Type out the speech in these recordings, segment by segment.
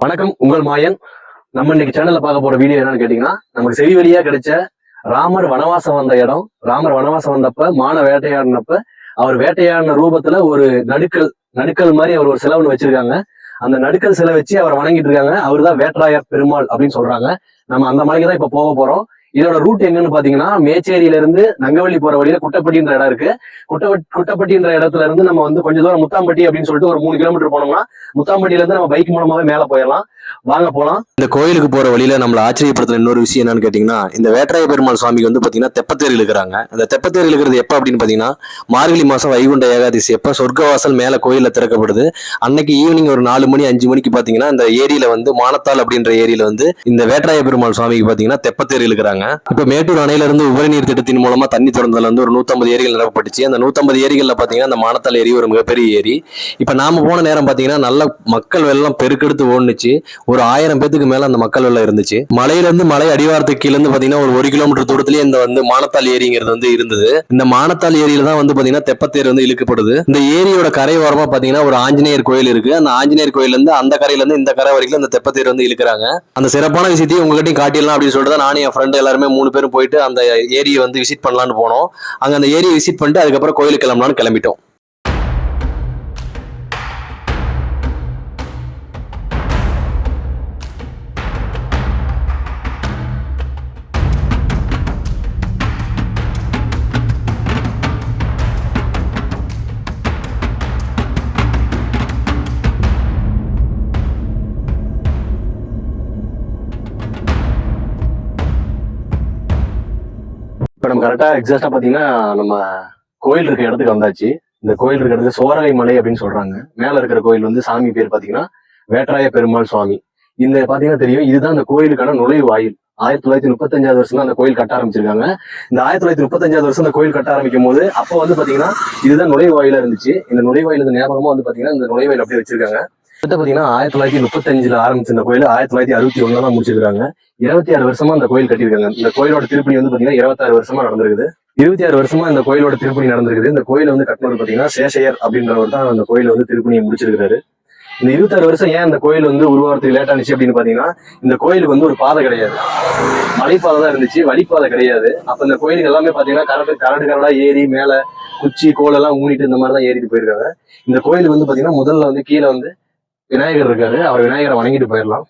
வணக்கம் உங்கள் மாயன். நம்ம இன்னைக்கு சேனல்ல பார்க்க போற வீடியோ என்னன்னு கேட்டீங்கன்னா நமக்கு செவி வழியா கிடைச்ச ராமர் வனவாசம் வந்த இடம். ராமர் வனவாசம் வந்தப்ப மான வேட்டையாடினப்ப அவர் வேட்டையாடின ரூபத்துல ஒரு நடுக்கல் நடுக்கல் மாதிரி அவர் ஒரு சிலை ஒண்ணு வச்சிருக்காங்க. அந்த நடுக்கல் சிலை வச்சு அவர் வணங்கிட்டு இருக்காங்க. அவர் தான் வேட்ராயர் பெருமாள் அப்படின்னு சொல்றாங்க. நம்ம அந்த மலைக்கு தான் இப்ப போக போறோம். இதோட ரூட் எங்கன்னு பாத்தீங்கன்னா மேச்சேரியில இருந்து நங்கவள்ளி போற வழியில குட்டப்பட்டின்ற இடம் இருக்கு. குட்டப்பட்டி குட்டப்பட்டின்ற இடத்துல இருந்து நம்ம வந்து கொஞ்ச தூரம் முத்தாம்பட்டி அப்படின்னு சொல்லிட்டு ஒரு மூணு கிலோமீட்டர் போனோம்னா முத்தாம்பட்டியில இருந்து நம்ம பைக் மூலமாவே மேல போயிடலாம். வாங்க போலாம். இந்த கோயிலுக்கு போற வழியில நம்மள ஆச்சரியப்படுத்துற இன்னொரு விஷயம் என்னன்னு கேட்டீங்கன்னா இந்த வேற்றாய பெருமாள் சுவாமிக்கு வந்து பாத்தீங்கன்னா தெப்பத்தேர் இழுக்கிறாங்க. அந்த தெப்பத்தேர் இழுக்கிறது எப்ப அப்படின்னு பாத்தீங்கன்னா மார்கழி மாசம் வைகுண்ட ஏகாதசி எப்ப சொர்க்கவாசல் மேல கோயில திறக்கப்படுது. அன்னைக்கு ஈவினிங் ஒரு நாலு மணி அஞ்சு மணிக்கு பாத்தீங்கன்னா இந்த ஏரியில வந்து மானத்தால் அப்படின்ற ஏரியில வந்து இந்த வேட்டராய பெருமாள் சுவாமிக்கு பாத்தீங்கன்னா தெப்பத்தேர் இழுக்கிறாங்க. இப்ப மேட்டூர் அணையில இருந்து உபரி நீர் திட்டத்தின் மூலமா தண்ணி திறந்ததுல இருந்து ஒரு நூத்தம்பது ஏரிகள் நிரப்பப்பட்டுச்சு. அந்த நூத்தம்பது ஏரிகள்ல பாத்தீங்கன்னா அந்த மானத்தால் ஏரி ஒரு மிகப்பெரிய ஏரி. இப்ப நாம போன நேரம் பாத்தீங்கன்னா நல்ல மக்கள் வெள்ளம் பெருக்கெடுத்து ஓடுனுச்சு. ஒரு ஆயிரம் பேத்துக்கு மேல அந்த மக்கள் வெள்ளம் இருந்துச்சு. மலையில இருந்து மலை அடிவாரத்துக்கு கீழே இருந்து பாத்தீங்கன்னா ஒரு ஒரு கிலோமீட்டர் தூரத்திலேயே இந்த வந்து மானத்தால் ஏரிங்கிறது வந்து இருந்தது. இந்த மானத்தால் ஏரியில தான் வந்து பாத்தீங்கன்னா தெப்பத்தேர் வந்து இழுக்கப்படுது. இந்த ஏரியோட கரை ஓரமா பாத்தீங்கன்னா ஒரு ஆஞ்சநேயர் கோயில் இருக்கு. அந்த ஆஞ்சநேயர் கோயில்ல இருந்து அந்த கரையில இருந்து இந்த கரை வரைக்கும் அந்த தெப்பத்தேர் வந்து இழுக்கிறாங்க. அந்த சிறப்பான விஷயத்தையும் உங்ககிட்டயும் காட்டிடலாம் அப்படின்னு சொல்லிட்டு தான் நானும் என் ஃப்ரெண்டு எல்லாருமே மூணு பேரும் போயிட்டு அந்த ஏரியை வந்து விசிட் பண்ணலான்னு போனோம். அங்கே அந்த ஏரியை விசிட் பண்ணிட்டு அதுக்கப்புறம் கோயிலுக்கு கிளம்பலான்னு கிளம்பிட்டோம். இப்போ நம்ம கரெக்டாக எக்ஸாக்டாக பார்த்தீங்கன்னா நம்ம கோயில் இருக்க இடத்துக்கு வந்தாச்சு. இந்த கோயில் இருக்க இடத்துக்கு சோரகை மலை அப்படின்னு சொல்றாங்க. மேல இருக்கிற கோயில் வந்து சாமி பேர் பார்த்தீங்கன்னா வேட்ராய பெருமாள் சுவாமி. இந்த பாத்தீங்கன்னா தெரியும். இதுதான் அந்த கோயிலுக்கான நுழைவு வாயில் ஆயிரத்தி தொள்ளாயிரத்தி முப்பத்தஞ்சாவது வருஷம் தான் அந்த கோயில் கட்ட ஆரம்பிச்சிருக்காங்க. இந்த ஆயிரத்தி தொள்ளாயிரத்தி முப்பத்தஞ்சாவது வருஷம் அந்த கோயில் கட்ட ஆரம்பிக்கும் போது அப்போ வந்து பாத்தீங்கன்னா இதுதான் நுழைவு வாயிலா இருந்துச்சு. இந்த நுழைவாயில் ஞாபகமா வந்து பாத்தீங்கன்னா இந்த நுழைவாயில் அப்படியே வச்சிருக்காங்க. கிட்ட பாத்தீங்கன்னா ஆயிரத்தி தொள்ளாயிரத்தி முப்பத்தஞ்சுல ஆரம்பிச்ச இந்த கோயில் ஆயிரத்தி தொள்ளாயிரத்தி அறுபத்தி ஒண்ணுல தான் முடிச்சிருக்காங்க. இருபத்தி ஆறு வருஷமா இந்த கோயில் கட்டியிருக்காங்க. இந்த கோயிலோட திருப்பணி வந்து பாத்தீங்கன்னா இருபத்தாறு வருஷமா நடந்திருக்குது. இருபத்தி ஆறு வருஷமா இந்த கோயிலோட திருப்பணி நடந்திருக்குது. இந்த கோயில வந்து கட்டினவர் பாத்தீங்கன்னா சேஷையர் அப்படின்றவர் தான் அந்த கோயில வந்து திருப்பணியை முடிச்சிருக்காரு இந்த இருபத்தாறு வருஷம் ஏன் இந்த கோயில் வந்து உருவாகிறதுக்கு லேட் ஆனிச்சு அப்படின்னு பாத்தீங்கன்னா இந்த கோயிலுக்கு வந்து ஒரு பாதை கிடையாது. மலைப்பாதை தான் இருந்துச்சு. வழிப்பாதை கிடையாது. அப்ப இந்த கோயிலுக்கு எல்லாமே பாத்தீங்கன்னா கரடு கரடு கரடா ஏறி மேல குச்சி கோலெல்லாம் ஊனிட்டு இந்த மாதிரி தான் ஏறிட்டு போயிருக்காங்க. இந்த கோயிலுக்கு வந்து பாத்தீங்கன்னா முதல்ல வந்து கீழே வந்து விநாயகர் இருக்காரு. அவர் விநாயகரை வணங்கிட்டு போயிடலாம்.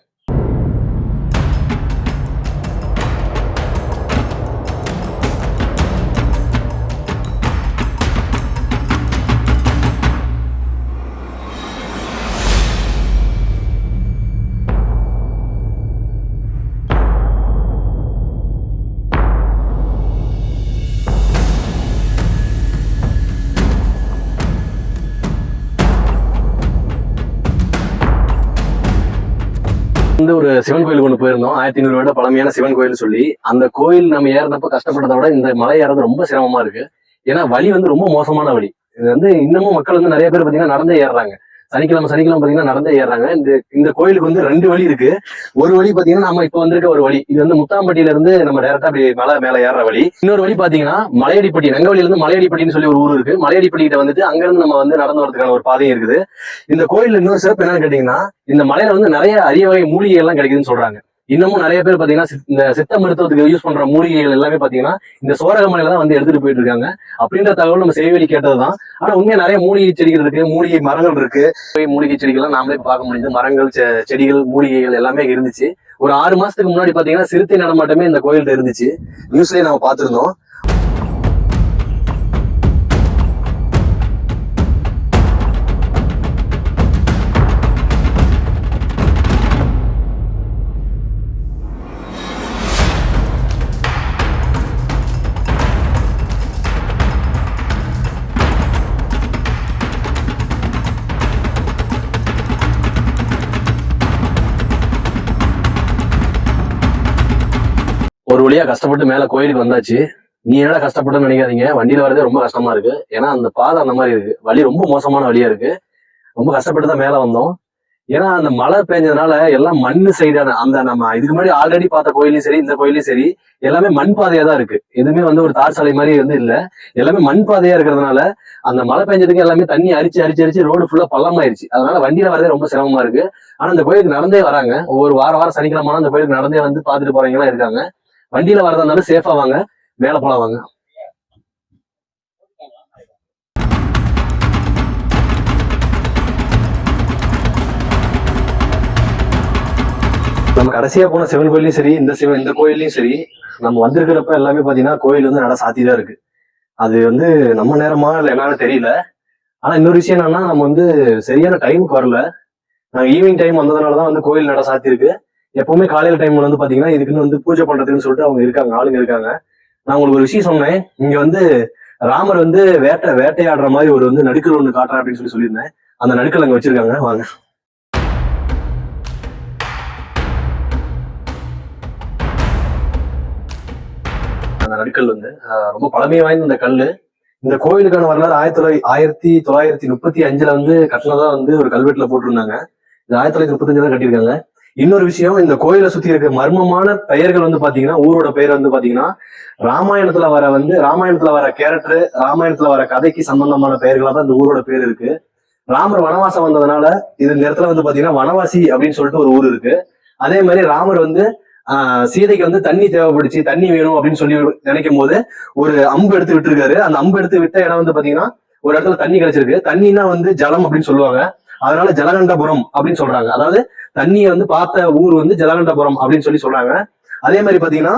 வந்து ஒரு சிவன் கோயிலுக்கு கொண்டு போயிருந்தோம். ஆயிரத்தி ஐநூறு வருட பழமையான சிவன் கோயில் சொல்லி அந்த கோயில் நம்ம ஏறினப்ப கஷ்டப்பட்டதை விட இந்த மலை ஏறது ரொம்ப சிரமமா இருக்கு. ஏன்னா வழி வந்து ரொம்ப மோசமான வழி. இது வந்து இன்னமும் மக்கள் வந்து நிறைய பேர் பாத்தீங்கன்னா நடந்தே ஏறுறாங்க. சனிக்கிழமை சனிக்கிழமை பாத்தீங்கன்னா நடந்தே ஏறுறாங்க. இந்த இந்த கோயிலுக்கு வந்து ரெண்டு வழி இருக்கு. ஒரு வழி பாத்தீங்கன்னா நம்ம இப்ப வந்திருக்க ஒரு வழி. இது வந்து முத்தாம்பட்டியில இருந்து நம்ம டேரக்டா அப்படி மலை மேல ஏற வழி. இன்னொரு வழி பாத்தீங்கன்னா மலையடிப்பட்டி நங்கவழியில இருந்து மலையடிப்பட்டின்னு சொல்லி ஒரு ஊர் இருக்கு. மலையடிப்பட்டிகிட்ட வந்துட்டு அங்க இருந்து நம்ம வந்து நடந்து வரதுக்கான ஒரு பாதையும் இருக்குது. இந்த கோயில்ல இன்னொரு சிறப்பு என்னன்னு கேட்டீங்கன்னா இந்த மலையில வந்து நிறைய அரிய வகை மூலிகை எல்லாம் கிடைக்குதுன்னு சொல்றாங்க. இன்னமும் நிறைய பேர் பாத்தீங்கன்னா இந்த சித்த மருத்துவத்துக்கு யூஸ் பண்ற மூலிகைகள் எல்லாமே பாத்தீங்கன்னா இந்த சோரக மலையில தான் வந்து எடுத்துட்டு போயிட்டு இருக்காங்க. அப்படின்ற தகவல் நம்ம செய்வெளி கேட்டதுதான். ஆனா உண்மையா நிறைய மூலிகை செடிகள் இருக்கு மூலிகை மரங்கள் இருக்கு. மூலிகை செடிகள்லாம் நாமளே பார்க்க முடியுது. மரங்கள் செ- செடிகள் மூலிகைகள் எல்லாமே இருந்துச்சு. ஒரு ஆறு மாசத்துக்கு முன்னாடி பாத்தீங்கன்னா சிறுத்தை நடமாட்டமே இந்த கோயில்கிட்ட இருந்துச்சு. நியூஸ்லயே நம்ம பாத்திருந்தோம் வழியா கஷ்டப்பட்டு மேல கோயிலுக்கு வந்தாச்சு. நீ என்னடா கஷ்டப்பட்டுன்னு நினைக்காதீங்க. வண்டியில வரதே ரொம்ப கஷ்டமா இருக்கு. ஏன்னா அந்த பாதை அந்த மாதிரி இருக்கு. வழி ரொம்ப மோசமான வழியா இருக்கு. ரொம்ப கஷ்டப்பட்டு தான் மேல வந்தோம். ஏன்னா அந்த மழை பெஞ்சதுனால எல்லாம் மண் சைடான அந்த நம்ம இதுக்கு முன்னாடி ஆல்ரெடி பார்த்த கோயிலையும் சரி இந்த கோயிலையும் சரி எல்லாமே மண் பாதையா தான் இருக்கு. எதுவுமே வந்து ஒரு தார் சாலை மாதிரி வந்து இல்ல. எல்லாமே மண் பாதையா இருக்கிறதுனால அந்த மழை பெஞ்சதுக்கு எல்லாமே தண்ணி அரிச்சு அரிச்சு அரிச்சு ரோடு ஃபுல்லா பள்ளமாயிருச்சு. அதனால வண்டியில வரதே ரொம்ப சிரமமா இருக்கு. ஆனா அந்த கோயிலுக்கு நடந்தே வராங்க. ஒவ்வொரு வார வாரம் சனிக்கிழமை அந்த கோயிலுக்கு நடந்தே வந்து பாத்துட்டு போறவங்க எல்லாம் இருக்காங்க. வண்டியில வரதுனால சேஃபா வாங்க மேல போலாம் வாங்க. நம்ம கடைசியா போன சிவன் கோயிலையும் சரி இந்த சிவன் இந்த கோயிலையும் சரி நம்ம வந்திருக்கிறப்ப எல்லாமே பாத்தீங்கன்னா கோயில் வந்து நட சாத்தி தான் இருக்கு. அது வந்து நம்ம நேரமா இல்லை என்னன்னு தெரியல. ஆனா இன்னொரு விஷயம் என்னன்னா நம்ம வந்து சரியான டைமுக்கு வரல. நாங்க ஈவினிங் டைம் வந்ததுனாலதான் வந்து கோயில் நட சாத்தி இருக்கு எப்பவுமே காலையில டைம்ல வந்து பாத்தீங்கன்னா இதுக்குன்னு வந்து பூஜை பண்றதுன்னு சொல்லிட்டு அவங்க இருக்காங்க ஆளுங்க இருக்காங்க. நான் உங்களுக்கு ஒரு விஷயம் சொன்னேன். இங்க வந்து ராமர் வந்து வேட்டை வேட்டையாடுற மாதிரி ஒரு வந்து நடுக்கல் ஒண்ணு காட்டுறேன் அப்படின்னு சொல்லி சொல்லியிருந்தேன். அந்த நடுக்கல் அங்க வச்சிருக்காங்க. வாங்க. அந்த நடுக்கல் வந்து ஆஹ், ரொம்ப பழமை வாய்ந்த இந்த கல்லு. இந்த கோயிலுக்கான வரலாறு ஆயிரத்தி தொள்ளாயிரத்தி ஆயிரத்தி தொள்ளாயிரத்தி முப்பத்தி அஞ்சுல வந்து கட்டினதா வந்து ஒரு கல்வெட்டுல போட்டிருந்தாங்க. இது ஆயிரத்தி தொள்ளாயிரத்தி முப்பத்தஞ்சுல தான் கட்டியிருக்காங்க. இன்னொரு விஷயம் இந்த கோயிலை சுத்தி இருக்க மர்மமான பெயர்கள் வந்து பாத்தீங்கன்னா ஊரோட பெயர் வந்து பாத்தீங்கன்னா ராமாயணத்துல வர வந்து ராமாயணத்துல வர கேரக்டர் ராமாயணத்துல வர கதைக்கு சம்பந்தமான பெயர்களா தான் இந்த ஊரோட பேர் இருக்கு. ராமர் வனவாசம் வந்ததுனால இது இந்த இடத்துல வந்து பாத்தீங்கன்னா வனவாசி அப்படின்னு சொல்லிட்டு ஒரு ஊர் இருக்கு. அதே மாதிரி ராமர் வந்து ஆஹ், சீதைக்கு வந்து தண்ணி தேவைப்படுச்சு தண்ணி வேணும் அப்படின்னு சொல்லி நினைக்கும் போது ஒரு அம்பு எடுத்து விட்டுருக்காரு. அந்த அம்பு எடுத்து விட்ட இடம் வந்து பாத்தீங்கன்னா ஒரு இடத்துல தண்ணி கிடைச்சிருக்கு. தண்ணினா வந்து ஜலம் அப்படின்னு சொல்லுவாங்க. அதனால ஜலகண்டபுரம் அப்படின்னு சொல்றாங்க. அதாவது தண்ணியை வந்து பார்த்த ஊர் வந்து ஜலகண்டபுரம் அப்படின்னு சொல்லி சொல்றாங்க. அதே மாதிரி பாத்தீங்கன்னா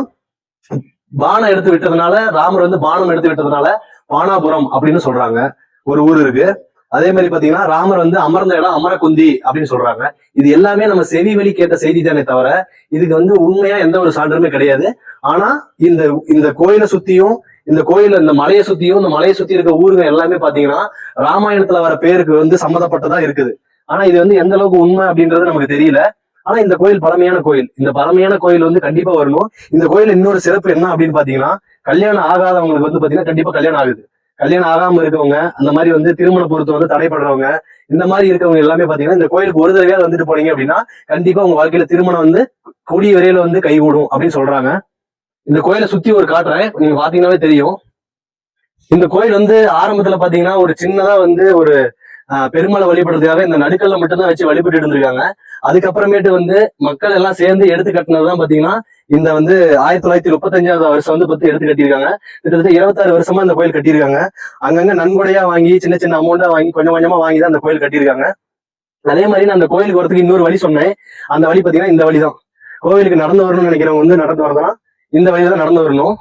பானம் எடுத்து விட்டதுனால ராமர் வந்து பானம் எடுத்து விட்டதுனால பானாபுரம் அப்படின்னு சொல்றாங்க. ஒரு ஊர் இருக்கு. அதே மாதிரி பாத்தீங்கன்னா ராமர் வந்து அமர்ந்த இடம் அமரக்குந்தி அப்படின்னு சொல்றாங்க. இது எல்லாமே நம்ம செவி வழி கேட்ட செய்தி தானே தவிர இதுக்கு வந்து உண்மையா எந்த ஒரு சான்றுமே கிடையாது. ஆனா இந்த இந்த கோயிலை சுத்தியும் இந்த கோயில் இந்த மலையை சுத்தியும் இந்த மலையை சுத்தி இருக்க ஊருங்க எல்லாமே பாத்தீங்கன்னா ராமாயணத்துல வர பேருக்கு வந்து சம்மந்தப்பட்டதா இருக்குது. ஆனா இது வந்து எந்த அளவுக்கு உண்மை அப்படின்றது நமக்கு தெரியல. ஆனா இந்த கோயில் பழமையான கோயில். இந்த பழமையான கோயில் வந்து கண்டிப்பா வரணும். இந்த கோயில் இன்னொரு சிறப்பு என்ன அப்படின்னு பாத்தீங்கன்னா கல்யாணம் ஆகாதவங்களுக்கு வந்து பாத்தீங்கன்னா கண்டிப்பா கல்யாணம் ஆகுது. கல்யாணம் ஆகாம இருக்கவங்க அந்த மாதிரி வந்து திருமண பொருத்தம் வந்து தடைப்படுறவங்க இந்த மாதிரி இருக்கவங்க எல்லாமே பாத்தீங்கன்னா இந்த கோயிலுக்கு ஒரு தடவையாவது வந்துட்டு போனீங்க அப்படின்னா கண்டிப்பா உங்க வாழ்க்கையில திருமணம் வந்து கூடிய வரையில வந்து கைகூடும் அப்படின்னு சொல்றாங்க. இந்த கோயிலை சுத்தி ஒரு காட்டுறேன். நீங்க பாத்தீங்கன்னாவே தெரியும். இந்த கோயில் வந்து ஆரம்பத்துல பாத்தீங்கன்னா ஒரு சின்னதா வந்து ஒரு ஆஹ், பெருமாளை வழிபடுறதுக்காக இந்த நடுக்கல்ல மட்டும்தான் வச்சு வழிபட்டு இருந்திருக்காங்க. அதுக்கப்புறமேட்டு வந்து மக்கள் எல்லாம் சேர்ந்து எடுத்து கட்டினதுதான் பாத்தீங்கன்னா இந்த வந்து ஆயிரத்தி தொள்ளாயிரத்தி முப்பத்தஞ்சாவது வருஷம் வந்து பத்தி எடுத்து கட்டியிருக்காங்க. கிட்டத்தட்ட இருபத்தாறு வருஷமா இந்த கோயில் கட்டியிருக்காங்க. அங்கங்க நன்கொடையா வாங்கி சின்ன சின்ன அமௌண்டா வாங்கி கொஞ்சம் கொஞ்சமா வாங்கி தான் அந்த கோயில் கட்டியிருக்காங்க. அதே மாதிரி நான் அந்த கோயிலுக்கு வரதுக்கு இன்னொரு வழி சொன்னேன். அந்த வழி பாத்தீங்கன்னா இந்த வழி தான் கோவிலுக்கு நடந்து வரணும்னு நினைக்கிறவங்க வந்து நடந்து வரதான் இந்த வழியில தான் நடந்து வரணும்.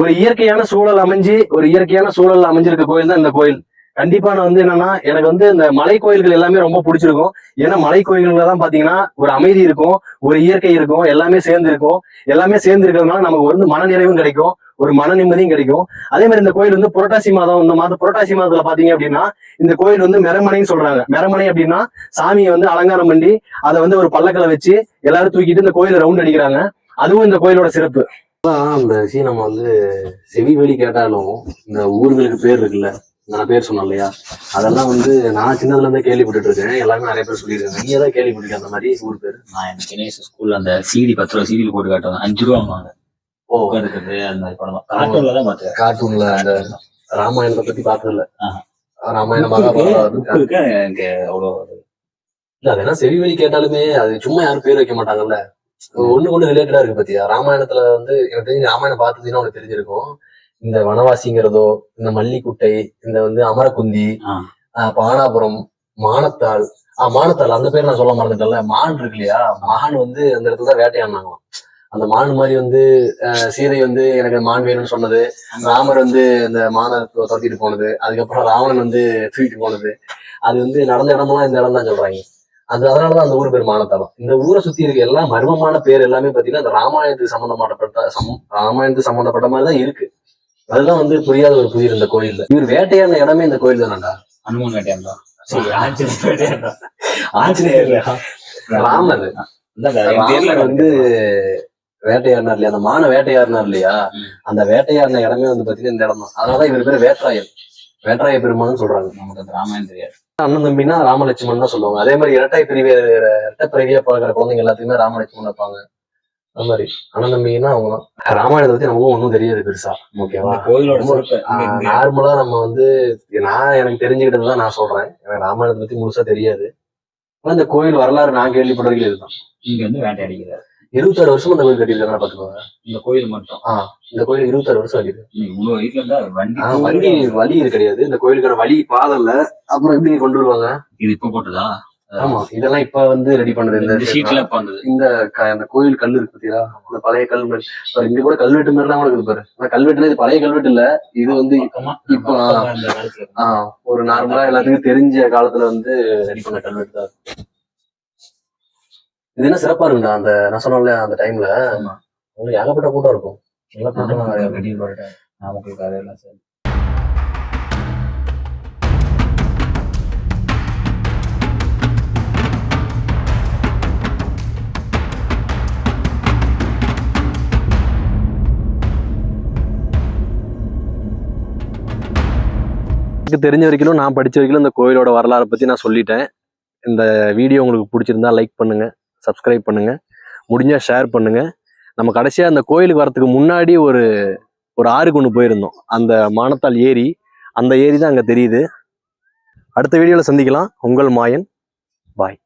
ஒரு இயற்கையான சூழல் அமைஞ்சு ஒரு இயற்கையான சூழல் அமைஞ்சிருக்க கோயில் தான் இந்த கோயில். கண்டிப்பா நான் வந்து என்னன்னா எனக்கு வந்து இந்த மலை கோயில்கள் எல்லாமே ரொம்ப பிடிச்சிருக்கும். ஏன்னா மலை கோயில்கள் தான் பாத்தீங்கன்னா ஒரு அமைதி இருக்கும் ஒரு இயற்கை இருக்கும் எல்லாமே சேர்ந்து இருக்கும் எல்லாமே சேர்ந்து இருக்கிறதுனால நமக்கு வந்து மன நிறைவும் கிடைக்கும் ஒரு மன நிம்மதியும் கிடைக்கும். அதே மாதிரி இந்த கோயில் வந்து புரட்டாசி மாதம் இந்த மாதம் புரட்டாசி மாதத்துல பாத்தீங்க அப்படின்னா இந்த கோயில் வந்து மெரமனைன்னு சொல்றாங்க. மெரமனை அப்படின்னா சாமியை வந்து அலங்காரம் பண்ணி அதை வந்து ஒரு பல்லக்கில வச்சு எல்லாரும் தூக்கிட்டு இந்த கோயில ரவுண்ட் அடிக்கிறாங்க. அதுவும் இந்த கோயிலோட சிறப்பு. அந்த விஷயம் நம்ம வந்து செவி வழி கேட்டாலும் இந்த ஊர்களுக்கு பேர் இருக்குல்ல நான் பேர் சொன்னேன் இல்லையா? அதெல்லாம் வந்து நான் சின்னதுல இருந்தே கேள்விப்பட்டுட்டு இருக்கேன் எல்லாமே நிறைய பேர் சொல்லியிருக்காங்க. நீ ஏதாவது கேள்விப்பட்டிருக்க அந்த மாதிரி? ஊர் பேர்? நான் எனக்கு கணேஷ் ஸ்கூல்ல அந்த சிடி பத்து ரூபா சிடியில் போட்டு காட்டுவாங்க. அஞ்சு ரூபா வாங்குவாங்க. ஓ. உட்காந்துக்கிறது அந்த மாதிரி படம். கார்ட்டூன்ல தான் பாத்துக்கேன் கார்ட்டூன்ல அந்த ராமாயணத்தை பத்தி பார்த்தது இல்ல புக் மகாபாரதம் இருக்கு எனக்கு அவ்வளோ இல்ல. அது என்ன செவி வழி கேட்டாலுமே அது சும்மா யாரும் பேர் வைக்க மாட்டாங்கல்ல. ஒண்ணு ஒண்ணு ரிலேட்டடா இருக்கு பாத்தியா? ராமாயணத்துல வந்து எனக்கு தெரிஞ்சு ராமாயணம் பார்த்ததுன்னா உனக்கு தெரிஞ்சிருக்கும். இந்த வனவாசிங்கிறதோ இந்த மல்லிக்குட்டை இந்த வந்து. ஆஹ் பானாபுரம் மானத்தாள். ஆஹ் மானத்தாள் அந்த பேர் நான் சொல்ல மறந்துட்டேன்ல. மான் இருக்கு இல்லையா? மான் வந்து அந்த இடத்துல தான் வேட்டையாடினாங்களாம். அந்த மான் மாதிரி வந்து சீதை வந்து எனக்கு மான் வேணும்னு சொன்னது. ராமர் வந்து இந்த மானை துரத்திட்டு போனது. அதுக்கப்புறம் ராவணன் வந்து தூக்கிட்டு போனது. அது வந்து நடந்த இடமெல்லாம் இந்த இடம் தான் சொல்றாங்க. அது அதனாலதான் அந்த ஊர் பேர் மானத்தலம் இந்த ஊரை சுத்தி இருக்க எல்லா மர்மமான பேர் எல்லாமே பாத்தீங்கன்னா அந்த ராமாயணத்துக்கு சம்பந்தப்பட்ட சம் ராமாயணத்துக்கு சம்பந்தப்பட்ட மாதிரி தான் இருக்கு. அதுதான் வந்து புரியாத ஒரு புதிர் இந்த கோயில்ல. இவர் வேட்டையான இடமே இந்த கோயில் தானடா? அனுமன் வேட்டையாண்டா சரி ஆஞ்சநேயர் வேட்டையாண்டா ஆஞ்சநேயர். ராமர். வந்து வேட்டையாடினார் இல்லையா? அந்த மான வேட்டையாடினார் இல்லையா. அந்த வேட்டையாடின இடமே வந்து பாத்தீங்கன்னா இந்த இடம் தான் அதனாலதான் இவர் பேர் வேட்ராயல் வேட்ராய பெருமாள்னு சொல்றாங்க. நமக்கு அந்த ராமாயணம் தெரியாது அண்ணன் தம்பினா ராமலட்சுமணன் தான் சொல்லுவாங்க. அதே மாதிரி இரட்டை பிரிவு இரட்டை பிரிவியா பார்க்குற குழந்தைங்க எல்லாத்தையுமே ராமலட்சுமணன் வைப்பாங்க. அது மாதிரி. அண்ணன் தம்பின்னா அவங்க தான் ராமாயணத்தை பத்தி நமக்கும் ஒன்றும் தெரியாது பெருசா. ஓகேவா இந்த நார்மலா நம்ம வந்து நான் எனக்கு தெரிஞ்சுக்கிட்டது தான் நான் சொல்றேன். எனக்கு ராமாயணத்தை பத்தி முழுசா தெரியாது. ஆனா இந்த கோயில் வரலாறு நான் கேள்விப்படுறது இதுதான். இங்க வந்து வேட்டையாடிக்கிறார். இருபத்தாறு வருஷம் அந்த கோயில் கட்டியிருக்காங்க பாத்துக்கோங்க இந்த கோயில் மட்டும். இந்த கோயில் இருபத்தாறு வருஷம் இருந்தா வண்டி ஆஹ் வண்டி வழி கிடையாது. இந்த கோயிலுக்கான வழி பாதை இல்ல அப்புறம் எப்படி கொண்டு வருவாங்க? இது இப்ப போட்டதா? ஆமா இதெல்லாம் இப்ப வந்து ரெடி பண்ணது இந்த ஷீட்ல வந்தது இந்த அந்த கோயில் கல் இருக்கு பாத்தீங்களா இந்த பழைய கல் இங்க கூட கல்வெட்டு மாதிரி தான் இருக்குது பாரு. ஆனா கல்வெட்டுனா இது பழைய கல்வெட்டு இல்ல. இது வந்து இப்போ-. ஆஹ் ஒரு நார்மலா எல்லாத்துக்கும் தெரிஞ்ச காலத்துல வந்து ரெடி பண்ண கல்வெட்டு தான். இது என்ன சிறப்பா இருக்குண்டா அந்த நான் சொன்னேன்ல அந்த டைம்ல ஏகப்பட்ட கூட்டம் இருக்கும். நல்லா கூட்டம் நாமக்கல் கட்டியிருப்பாரு. நாமக்கல் கதையெல்லாம் சரி எனக்கு தெரிஞ்ச வரைக்கும் நான் படித்த வரைக்கும் இந்த கோயிலோட வரலாறை பற்றி நான் சொல்லிட்டேன். இந்த வீடியோ உங்களுக்கு பிடிச்சிருந்தா லைக் பண்ணுங்கள் சப்ஸ்கிரைப் பண்ணுங்கள் முடிஞ்சால் ஷேர் பண்ணுங்கள் நம்ம கடைசியாக அந்த கோயிலுக்கு வரத்துக்கு முன்னாடி ஒரு ஒரு ஆறுக்கு ஒன்று போயிருந்தோம். அந்த மானத்தால் ஏரி அந்த ஏரி தான் அங்கே தெரியுது. அடுத்த வீடியோவில் சந்திக்கலாம். உங்கள் மாயன் பாய்.